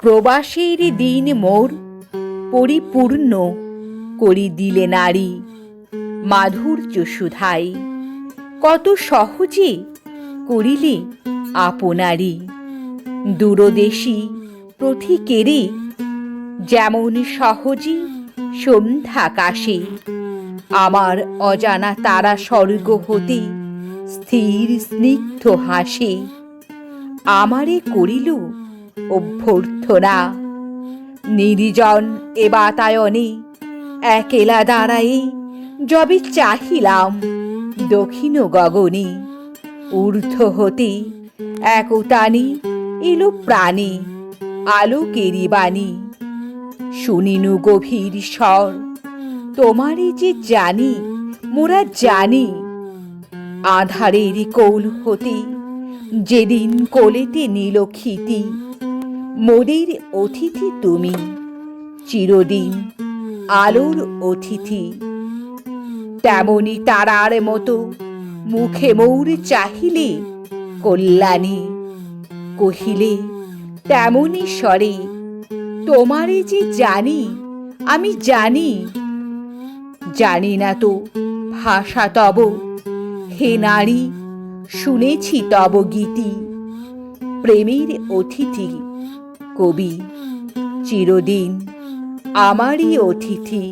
প্রবাসের দিন মোর পরিপূর্ণ করি দিলে নারী মাধুর্য সুধাই। কত সহজে করিলে আপনারি দূরদেশী প্রথিকেরে যেমন সহজে সন্ধ্যাকাশে আমার অজানা তারা স্বর্গ হতে স্থির স্নিগ্ধ হাসে। আমারে করিল অভ্যর্থনা। নির্জন এ বাতায়নে একেলা দাঁড়ায়ে যবে চাহিলাম দক্ষিণ গগনে। ঊর্ধ্ব হতে একতানি এলো প্রাণে, আলোকেরই বাণী। শুনিনু গভীর স্বর তোমারই যে জানি, মোরা জানি। আধারের কোল হতে যেদিন কোলেতে নীল ক্ষিতি মোদের অতিথি তুমি। চিরদিন আলোর অতিথি। তেমনি তারার মতো মুখে মৌর চাহিলে কল্যাণী। কহিলে, তেমনি স্বরে, তোমারে যে জানি, আমি জানি। জানি না তো ভাষা তব, হে নারী, শুনেছি তব গীতি। প্রেমের অতিথি কবি চিরদিন আমারই অতিথি।